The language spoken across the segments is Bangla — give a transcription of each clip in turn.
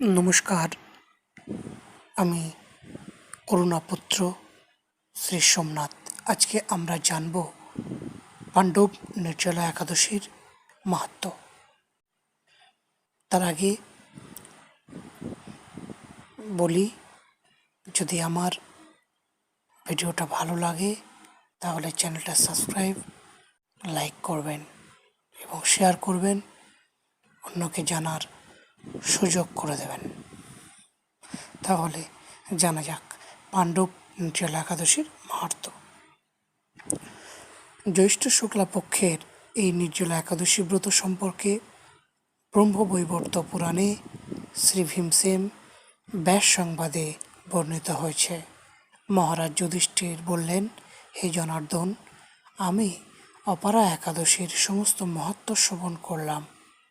নমস্কার। আমি করুণাপুত্র শ্রী সোমনাথ। আজকে আমরা জানব পাণ্ডব নির্জলা একাদশীর মাহাত্ম। তার আগে বলি, যদি আমার ভিডিওটা ভালো লাগে, তাহলে চ্যানেলটা সাবস্ক্রাইব, লাইক করবেন এবং শেয়ার করবেন। অন্যকে জানার সুযোগ করে দেবেন। তাহলে জানা যাক পাণ্ডব নির্জলা একাদশীর মাহাত্ম। জ্যৈষ্ঠ শুক্লা পক্ষের এই নির্জলা একাদশী ব্রত সম্পর্কে ব্রহ্মবৈবর্ত পুরাণে শ্রী ভীমসেন ব্যাস সংবাদে বর্ণিত হয়েছে। মহারাজ যুধিষ্ঠির বললেন, হে জনার্দন, আমি অপারা একাদশীর সমস্ত মহাত্ম শ্রবণ করলাম।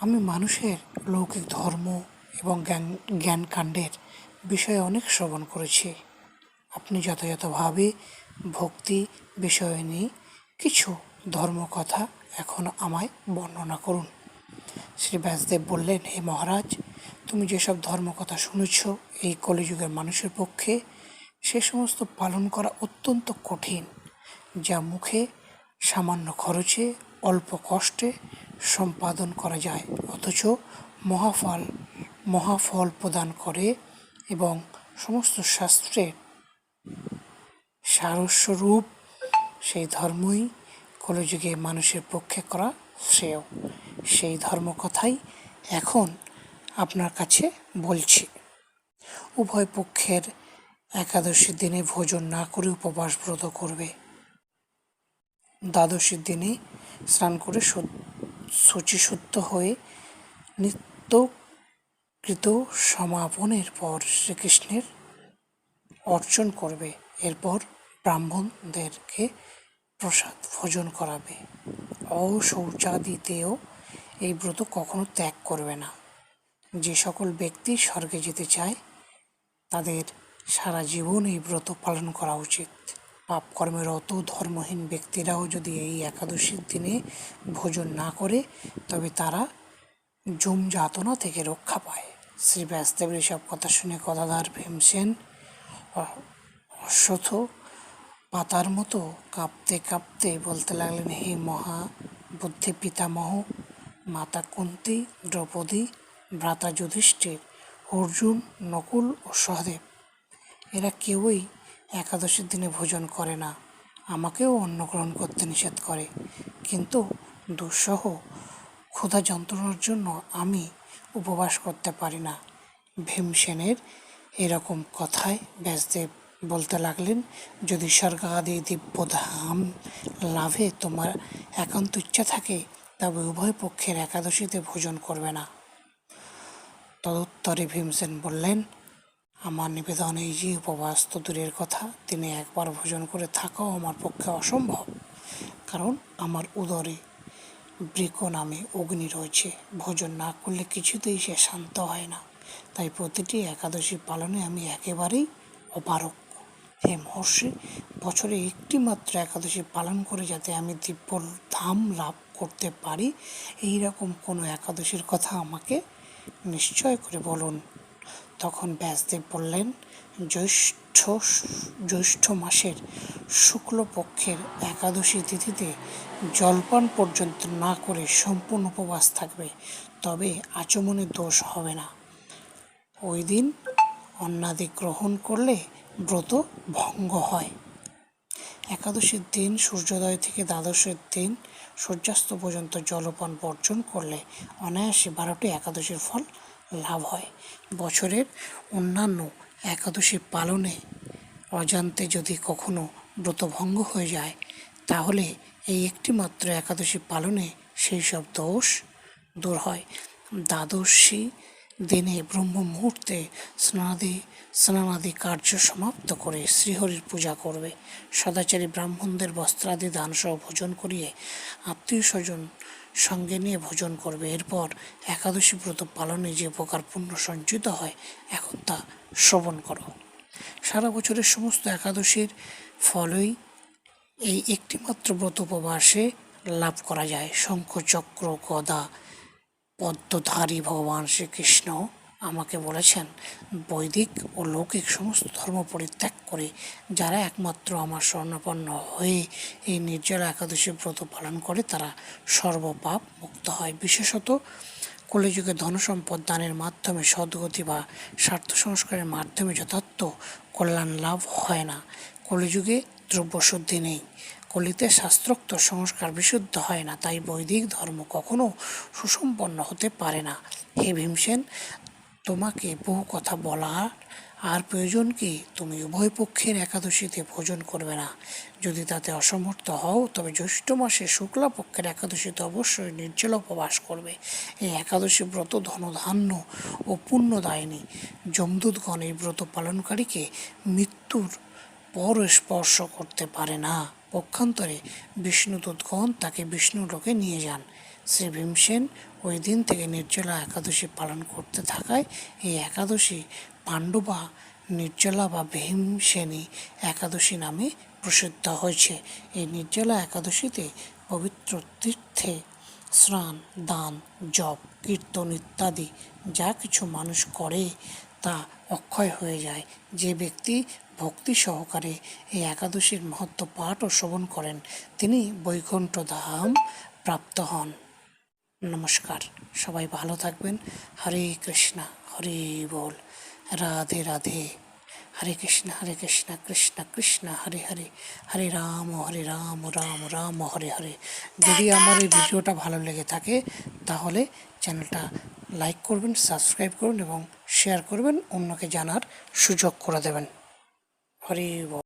আমি মানুষের লৌকিক ধর্ম এবং জ্ঞান, জ্ঞানকাণ্ডের বিষয়ে অনেক শ্রবণ করেছি। আপনি যথাযথভাবে ভক্তি বিষয় নিয়ে কিছু ধর্মকথা এখন আমায় বর্ণনা করুন। শ্রী ব্যাসদেব বললেন, হে মহারাজ, তুমি যেসব ধর্মকথা শুনেছ এই কলিযুগের মানুষের পক্ষে, সে সমস্ত পালন করা অত্যন্ত কঠিন, যা মুখে সামান্য খরচে, অল্প কষ্টে সম্পাদন করা যায়, অথচ মহাফল মহাফল প্রদান করে এবং সমস্ত শাস্ত্রের সারস্বরূপ সেই ধর্মই কলিযুগে মানুষের পক্ষে করা শ্রেয়। সেই ধর্ম কথাই এখন আপনার কাছে বলছি। উভয় পক্ষের একাদশীর দিনে ভোজন না করে উপবাস ব্রত করবে। দ্বাদশীর দিনে স্নান করে শুচিশুদ্ধ হয়ে নিত্যকৃত সমাপনের পর শ্রীকৃষ্ণের অর্জন করবে। এরপর ব্রাহ্মণদেরকে প্রসাদ ভোজন করাবে। অশৌচাদিতেও এই ব্রত কখনো ত্যাগ করবে না। যে সকল ব্যক্তি স্বর্গে যেতে চায়, তাদের সারা জীবন এই ব্রত পালন করা উচিত। পাপ কর্মের অত ধর্মহীন ব্যক্তিরাও যদি এই একাদশীর দিনে ভোজন না করে, তবে তারা জম যাতনা থেকে রক্ষা পায়। শ্রী ব্যাসদেবের এসব কথা শুনে গদাধার ভীমসেন অশ্বথ পাতার মতো কাঁপতে কাঁপতে বলতে লাগলেন, হে মহা বুদ্ধি পিতামহ, মাতা কুন্তি, দ্রৌপদী, ভ্রাতা যুধিষ্ঠির, অর্জুন, নকুল ও সহদেব, এরা কেউই একাদশীর দিনে ভোজন করে না। আমাকেও অন্ন গ্রহণ করতে নিষেধ করে। কিন্তু দুঃসহ ক্ষুধা যন্ত্রণার জন্য আমি উপবাস করতে পারি না। ভীমসেনের এরকম কথায় ব্যাসদেব বলতে লাগলেন, যদি স্বর্গাদি দিব্যধাম লাভে তোমার একান্ত ইচ্ছা থাকে, তবে উভয় পক্ষের একাদশীতে ভোজন করবে না। তদুত্তরে ভীমসেন বললেন আমার নিবেদন এই যে উপবাস তো দূরের কথা তিনি একবার ভোজন করে থাকাও আমার পক্ষে অসম্ভব। কারণ আমার উদরে বৃক নামে অগ্নি রয়েছে। ভোজন না করলে কিছুতেই সে শান্ত হয় না। তাই প্রতিটি একাদশী পালনে আমি একেবারেই অপারক হে মহর্ষি, বছরে একটি মাত্র একাদশী পালন করে যাতে আমি দিব্য ধাম লাভ করতে পারি এই রকম কোনো একাদশীর কথা আমাকে নিশ্চয় করে বলুন। তখন ব্যাসদেব বললেন, জ্যৈষ্ঠ জ্যৈষ্ঠ মাসের শুক্লপক্ষের একাদশী তিথিতে জলপান পর্যন্ত না করে সম্পূর্ণ উপবাস থাকবে, তবে আচমনে দোষ হবে না। ওই দিন অন্নাদি গ্রহণ করলে ব্রত ভঙ্গ হয়। একাদশীর দিন সূর্যোদয় থেকে দ্বাদশের দিন সূর্যাস্ত পর্যন্ত জলপান বর্জন করলে অনায়াসে বারোটি একাদশীর ফল লাভ হয়। বছরের অন্যান্য একাদশী পালনে অজান্তে যদি কখনো ব্রতভঙ্গ হয়ে যায়, তাহলে এই একটি মাত্র একাদশী পালনে সেই সব দোষ দূর হয়। দ্বাদশী দিনে ব্রহ্ম মুহূর্তে স্নানাদি স্নানাদি কার্য সমাপ্ত করে শ্রীহরির পূজা করবে। সদাচারী ব্রাহ্মণদের বস্ত্রাদি দানসহ ভোজন করিয়ে আত্মীয় স্বজন সঙ্গে নিয়ে ভোজন করবে। এরপর একাদশী ব্রত পালনে যে উপকার পুণ্য সঞ্চিত হয়, এখন তা শ্রবণ করো। সারা বছরের সমস্ত একাদশীর ফলই এই একটিমাত্র ব্রত উপবাসে লাভ করা যায়। শঙ্খচক্র গদা, পদ্মধারী ভগবান শ্রীকৃষ্ণ আমাকে বলেছেন, বৈদিক ও লৌকিক সমস্ত ধর্ম পরিত্যাগ করে যারা একমাত্র আমার স্বর্ণপন্ন হয়ে এই নির্জলা একাদশী ব্রত পালন করে, তারা সর্বপাপ মুক্ত হয়। বিশেষত কলিযুগে ধনসম্পদ দানের মাধ্যমে সদ্গতি বা স্বার্থ সংস্কারের মাধ্যমে যথার্থ কল্যাণ লাভ হয় না। কলিযুগে দ্রব্য শুদ্ধি নেই। কলিতে শাস্ত্রোক্ত সংস্কার বিশুদ্ধ হয় না। তাই বৈদিক ধর্ম কখনো সুসম্পন্ন হতে পারে না। হে ভীমসেন তোমাকে বহু কথা বলার আর প্রয়োজন কি? তুমি উভয় পক্ষের একাদশীতে ভোজন করবে না। যদি তাতে অসমর্থ হও, তবে জ্যৈষ্ঠ মাসে শুক্লা পক্ষের একাদশীতে অবশ্যই নির্জল উপবাস করবে। এই একাদশী ব্রত ধনধান্য ও পুণ্যদায়িনী। যমদূতগণ এই ব্রত পালনকারীকে মৃত্যুর পর স্পর্শ করতে পারে না। পক্ষান্তরে বিষ্ণুদূতগণ তাকে বিষ্ণু লোকে নিয়ে যান। শ্রী ভীমসেন ওই দিন থেকে নির্জলা একাদশী পালন করতে থাকায় এই একাদশী পাণ্ডবা নির্জলা বা ভীমসেনী একাদশী নামে প্রসিদ্ধ হয়েছে। এই নির্জলা একাদশীতে পবিত্র তীর্থে স্নান, দান, জপ, কীর্তন ইত্যাদি যা কিছু মানুষ করে তা অক্ষয় হয়ে যায়। যে ব্যক্তি ভক্তি সহকারে এই একাদশীর মহত্ব পাঠ ও শ্রবণ করেন, তিনি বৈকুণ্ঠ ধাম প্রাপ্ত হন। নমস্কার। সবাই ভালো থাকবেন। হরে কৃষ্ণা, হরে বল। রাধে রাধে। হরে কৃষ্ণ হরে কৃষ্ণ কৃষ্ণ কৃষ্ণ। হরে হরে। হরে রাম হরে রাম রাম রাম, হরে হরে। যদি আমার এই ভিডিওটা ভালো লেগে থাকে, তাহলে চ্যানেলটা লাইক করবেন, সাবস্ক্রাইব করুন এবং শেয়ার করবেন। অন্যকে জানার সুযোগ করে দেবেন। হরে বল।